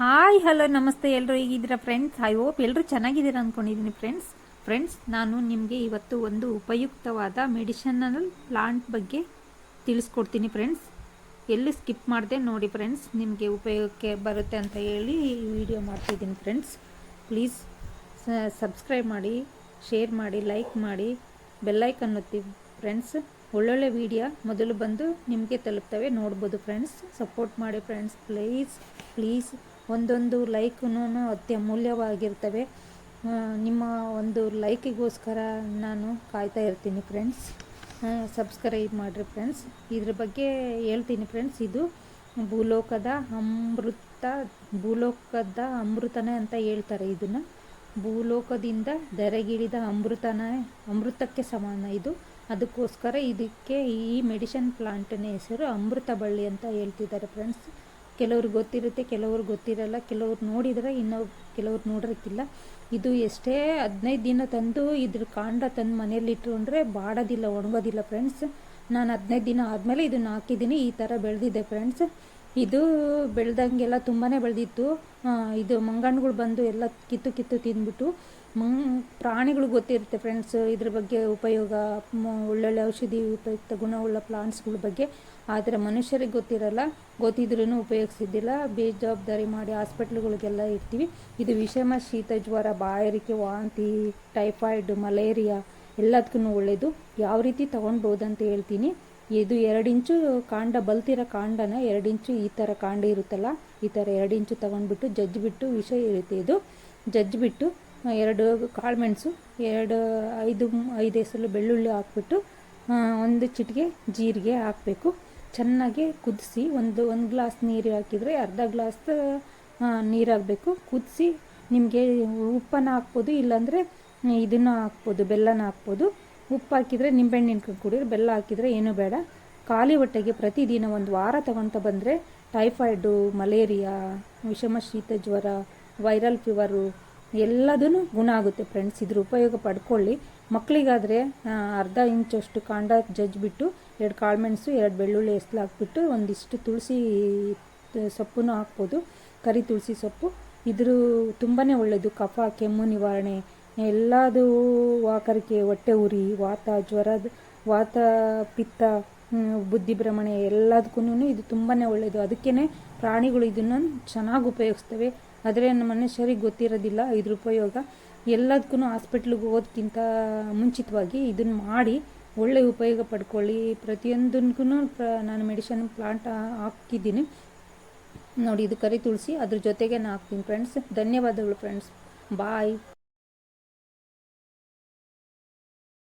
Hi hello ನಮಸ್ತೆ ಎಲ್ಲರೂ ಹೇಗಿದ್ದೀರಾ ಫ್ರೆಂಡ್ಸ್ ಐ ಹೋಪ್ ಎಲ್ಲರೂ ಚೆನ್ನಾಗಿದ್ದೀರಾ ಅಂದ್ಕೊಂಡಿದ್ದೀನಿ ಫ್ರೆಂಡ್ಸ್ ಫ್ರೆಂಡ್ಸ್ ನಾನು ನಿಮಗೆ ಇವತ್ತು ಒಂದು ಉಪಯುಕ್ತವಾದ ಮೆಡಿಷನಲ್ ಪ್ಲಾಂಟ್ ಬಗ್ಗೆ ತಿಳಿಸ್ಕೊಡ್ತೀನಿ ಫ್ರೆಂಡ್ಸ್ ಎಲ್ಲಿ ಸ್ಕಿಪ್ ಮಾಡಿದೆ ನೋಡಿ ಫ್ರೆಂಡ್ಸ್ ನಿಮಗೆ ಉಪಯೋಗಕ್ಕೆ ಬರುತ್ತೆ ಅಂತ ಹೇಳಿ ಈ ವಿಡಿಯೋ ಮಾಡ್ತಿದ್ದೀನಿ ಫ್ರೆಂಡ್ಸ್ ಪ್ಲೀಸ್ ಸಬ್ಸ್ಕ್ರೈಬ್ ಮಾಡಿ ಶೇರ್ ಮಾಡಿ ಲೈಕ್ ಮಾಡಿ ಬೆಲ್ಲೈಕನ್ ಒತ್ತಿ ಫ್ರೆಂಡ್ಸ್ ಒಳ್ಳೊಳ್ಳೆ ವಿಡಿಯೋ ಮೊದಲು ಬಂದು ನಿಮಗೆ ತಲುಪ್ತವೆ, ನೋಡ್ಬೋದು ಫ್ರೆಂಡ್ಸ್ ಸಪೋರ್ಟ್ ಮಾಡಿ ಫ್ರೆಂಡ್ಸ್ ಪ್ಲೀಸ್ ಪ್ಲೀಸ್ ಒಂದೊಂದು ಲೈಕ್ನೂ ಅತ್ಯಮೂಲ್ಯವಾಗಿರ್ತವೆ ನಿಮ್ಮ ಒಂದು ಲೈಕಿಗೋಸ್ಕರ ನಾನು ಕಾಯ್ತಾ ಇರ್ತೀನಿ ಫ್ರೆಂಡ್ಸ್. ಸಬ್ಸ್ಕ್ರೈಬ್ ಮಾಡಿರಿ ಫ್ರೆಂಡ್ಸ್. ಇದ್ರ ಬಗ್ಗೆ ಹೇಳ್ತೀನಿ ಫ್ರೆಂಡ್ಸ್. ಇದು ಭೂಲೋಕದ ಅಮೃತ, ಭೂಲೋಕದ ಅಮೃತನೇ ಅಂತ ಹೇಳ್ತಾರೆ ಇದನ್ನು. ಭೂಲೋಕದಿಂದ ಧರೆಗಿಳಿದ ಅಮೃತನ, ಅಮೃತಕ್ಕೆ ಸಮಾನ ಇದು. ಅದಕ್ಕೋಸ್ಕರ ಇದಕ್ಕೆ ಈ ಮೆಡಿಷನ್ ಪ್ಲಾಂಟ್ನ ಹೆಸರು ಅಮೃತ ಬಳ್ಳಿ ಅಂತ ಹೇಳ್ತಿದ್ದಾರೆ ಫ್ರೆಂಡ್ಸ್. ಕೆಲವ್ರಿಗೆ ಗೊತ್ತಿರುತ್ತೆ ಕೆಲವ್ರಿಗೆ ಗೊತ್ತಿರಲ್ಲ, ಕೆಲವ್ರು ನೋಡಿದರೆ ಇನ್ನು ಕೆಲವ್ರು ನೋಡಿರಕ್ಕಿಲ್ಲ. ಇದು ಎಷ್ಟೇ ಹದಿನೈದು ದಿನ ತಂದು ಇದ್ರ ಕಾಂಡ ತಂದು ಮನೇಲಿ ಇಟ್ಕೊಂಡ್ರೆ ಬಾಡೋದಿಲ್ಲ, ಒಣಗೋದಿಲ್ಲ ಫ್ರೆಂಡ್ಸ್. ನಾನು ಹದಿನೈದು ದಿನ ಆದಮೇಲೆ ಇದನ್ನ ಹಾಕಿದ್ದೀನಿ, ಈ ಥರ ಬೆಳೆದಿದೆ ಫ್ರೆಂಡ್ಸ್. ಇದು ಬೆಳೆದಂಗೆಲ್ಲ ತುಂಬಾ ಬೆಳೆದಿತ್ತು. ಇದು ಮಂಗಣ್ಣುಗಳು ಬಂದು ಎಲ್ಲ ಕಿತ್ತು ಕಿತ್ತು ತಿಂದ್ಬಿಟ್ಟು ಪ್ರಾಣಿಗಳು ಗೊತ್ತಿರುತ್ತೆ ಫ್ರೆಂಡ್ಸ್ ಇದ್ರ ಬಗ್ಗೆ ಉಪಯೋಗ ಒಳ್ಳೊಳ್ಳೆ ಔಷಧಿ ಉಪಯುಕ್ತ ಗುಣವುಳ್ಳ ಪ್ಲಾಂಟ್ಸ್ಗಳ ಬಗ್ಗೆ. ಆದರೆ ಮನುಷ್ಯರಿಗೆ ಗೊತ್ತಿರಲ್ಲ ಗೊತ್ತಿದ್ರೂ ಉಪಯೋಗಿಸಿದ್ದಿಲ್ಲ. ಬೇಜವಾಬ್ದಾರಿ ಮಾಡಿ ಹಾಸ್ಪಿಟ್ಲ್ಗಳಿಗೆಲ್ಲ ಇರ್ತೀವಿ. ಇದು ವಿಷಮ, ಶೀತ, ಜ್ವರ, ಬಾಯಾರಿಕೆ, ವಾಂತಿ ಟೈಫಾಯ್ಡ್ ಮಲೇರಿಯಾ ಎಲ್ಲದಕ್ಕೂ ಒಳ್ಳೆಯದು ಯಾವ ರೀತಿ ತೊಗೊಳ್ಬೋದು ಅಂತ ಹೇಳ್ತೀನಿ. ಇದು ಎರಡು ಇಂಚು ಕಾಂಡ, ಬಲ್ತಿರೋ ಕಾಂಡನ ಎರಡು ಇಂಚು ಈ ಥರ ಕಾಂಡ ಇರುತ್ತಲ್ಲ, ಈ ಥರ ಎರಡು ಇಂಚು ತೊಗೊಂಡ್ಬಿಟ್ಟು ಜಜ್ಜಿಬಿಟ್ಟು ವಿಷ ಇರುತ್ತೆ ಇದು. ಜಜ್ಜಿಬಿಟ್ಟು ಎರಡು ಕಾಳುಮೆಣಸು ಎರಡು ಐದು ಐದು ಎಸಲು ಬೆಳ್ಳುಳ್ಳಿ ಹಾಕ್ಬಿಟ್ಟು ಒಂದು ಚಿಟಿಗೆ ಜೀರಿಗೆ ಹಾಕಬೇಕು. ಚೆನ್ನಾಗಿ ಕುದಿಸಿ ಒಂದು ಒಂದು ಗ್ಲಾಸ್ ನೀರು ಹಾಕಿದರೆ ಅರ್ಧ ಗ್ಲಾಸ್ ನೀರು ಹಾಕಬೇಕು ಕುದಿಸಿ ನಿಮಗೆ ಉಪ್ಪನ್ನು ಹಾಕ್ಬೋದು, ಇಲ್ಲಾಂದರೆ ಇದನ್ನು ಹಾಕ್ಬೋದು, ಬೆಲ್ಲನ ಹಾಕ್ಬೋದು. ಉಪ್ಪು ಹಾಕಿದರೆ ನಿಂಬೆಹಣ್ಣಿನ ಕುಡಿದ್ರೆ ಬೆಲ್ಲ ಹಾಕಿದರೆ ಏನೂ ಬೇಡ. ಖಾಲಿ ಹೊಟ್ಟೆಗೆ ಪ್ರತಿದಿನ ಒಂದು ವಾರ ತಗೊತ ಬಂದರೆ, ಟೈಫಾಯ್ಡು, ಮಲೇರಿಯಾ ವಿಷಮ ಶೀತ ಜ್ವರ, ವೈರಲ್ ಫೀವರು ಎಲ್ಲದೂ ಗುಣ ಆಗುತ್ತೆ ಫ್ರೆಂಡ್ಸ್ ಇದ್ರ ಉಪಯೋಗ ಪಡ್ಕೊಳ್ಳಿ. ಮಕ್ಕಳಿಗಾದರೆ ಅರ್ಧ ಇಂಚಷ್ಟು ಕಾಂಡ ಜಜ್ಜಿಬಿಟ್ಟು ಎರಡು ಕಾಳುಮೆಣಸು ಎರಡು ಬೆಳ್ಳುಳ್ಳಿ ಎಸ್ಲು ಹಾಕ್ಬಿಟ್ಟು, ಒಂದಿಷ್ಟು ತುಳಸಿ ಸೊಪ್ಪನ್ನು ಹಾಕ್ಬೋದು. ಕರಿ ತುಳಸಿ ಸೊಪ್ಪು. ಇದ್ರ ತುಂಬಾ ಒಳ್ಳೆಯದು ಕಫ, ಕೆಮ್ಮು ನಿವಾರಣೆ, ಎಲ್ಲದು ವಾಕರಿಕೆ ಹೊಟ್ಟೆ ಉರಿ, ವಾತ, ಜ್ವರದ, ವಾತ, ಪಿತ್ತ ಬುದ್ಧಿ ಭ್ರಮಣೆ ಎಲ್ಲದಕ್ಕೂ ಇದು ತುಂಬಾ ಒಳ್ಳೆಯದು ಅದಕ್ಕೇ ಪ್ರಾಣಿಗಳು ಇದನ್ನು ಚೆನ್ನಾಗಿ ಉಪಯೋಗಿಸ್ತವೆ. ಆದರೆ ನಮ್ಮ ಮನುಷ್ಯರಿಗೆ ಗೊತ್ತಿರೋದಿಲ್ಲ. ಇದ್ರ ಉಪಯೋಗ ಎಲ್ಲದಕ್ಕೂ ಹಾಸ್ಪಿಟ್ಲಿಗೆ ಹೋಗೋದಕ್ಕಿಂತ ಮುಂಚಿತವಾಗಿ ಇದನ್ನು ಮಾಡಿ ಒಳ್ಳೆಯ ಉಪಯೋಗ ಪಡ್ಕೊಳ್ಳಿ. ಪ್ರತಿಯೊಂದಕ್ಕೂ ಪ್ರ ನಾನು ಮೆಡಿಷನ್ ಪ್ಲಾಂಟ್ ಹಾಕಿದ್ದೀನಿ ನೋಡಿ, ಇದು ಕರಿ ತುಳಸಿ. ಅದ್ರ ಜೊತೆಗೆ ನಾನು ಹಾಕ್ತೀನಿ ಫ್ರೆಂಡ್ಸ್ ಧನ್ಯವಾದಗಳು ಫ್ರೆಂಡ್ಸ್ ಬಾಯ್